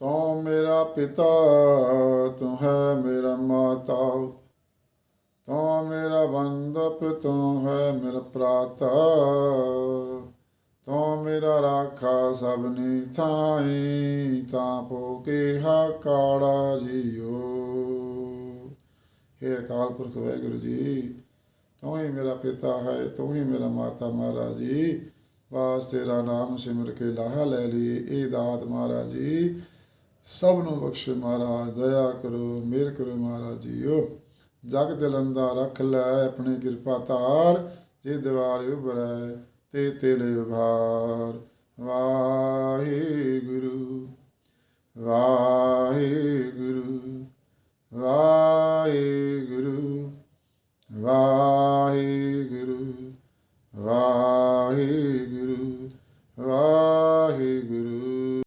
ਤੂੰ ਮੇਰਾ ਪਿਤਾ, ਤੂੰ ਹੈ ਮੇਰਾ ਮਾਤਾ। ਤੂੰ ਮੇਰਾ ਬੰਦਪ ਤੂੰ ਹੈ ਮੇਰਾ ਪ੍ਰਾਤਾ ਤੂੰ ਮੇਰਾ ਰਾਖਾ ਸਭਨੀ ਥਾਈ, ਤਾਂ ਪੋ ਕੇ ਹਾ ਕਾੜਾ ਜੀਓ। ਹੇ ਅਕਾਲ ਪੁਰਖ ਵਾਹਿਗੁਰੂ ਜੀ, ਤੂੰ ਹੀ ਮੇਰਾ ਪਿਤਾ ਹੈ, ਤੂੰ ਹੀ ਮੇਰਾ ਮਾਤਾ ਮਹਾਰਾਜ ਜੀ। ਵਾਸ ਤੇਰਾ ਨਾਮ ਸਿਮਰ ਕੇ ਲਾਹਾ ਲੈ ਲਈ ਇਹ ਦਾਤ ਮਹਾਰਾਜ ਜੀ। ਸਭ ਨੂੰ ਬਖਸ਼ੇ ਮਹਾਰਾਜ, ਦਇਆ ਕਰੋ ਮੇਰ ਕਰੋ ਮਹਾਰਾਜ ਜੀਓ। ਜਗ ਲੰਦਾ ਰੱਖ ਲੈ ਆਪਣੀ ਕਿਰਪਾ ਤਾਰ ਜੇ ਦਿਵਾਰ ਉਭਰੈ ਤੇ ਤੇਲੇ ਉਭਾਰ। ਵਾਹਿਗੁਰੂ ਵਾਹਿਗੁਰੂ ਵਾਹਿਗੁਰੂ ਵਾਹਿਗੁਰੂ ਵਾਹਿਗੁਰੂ ਵਾਹਿਗੁਰੂ।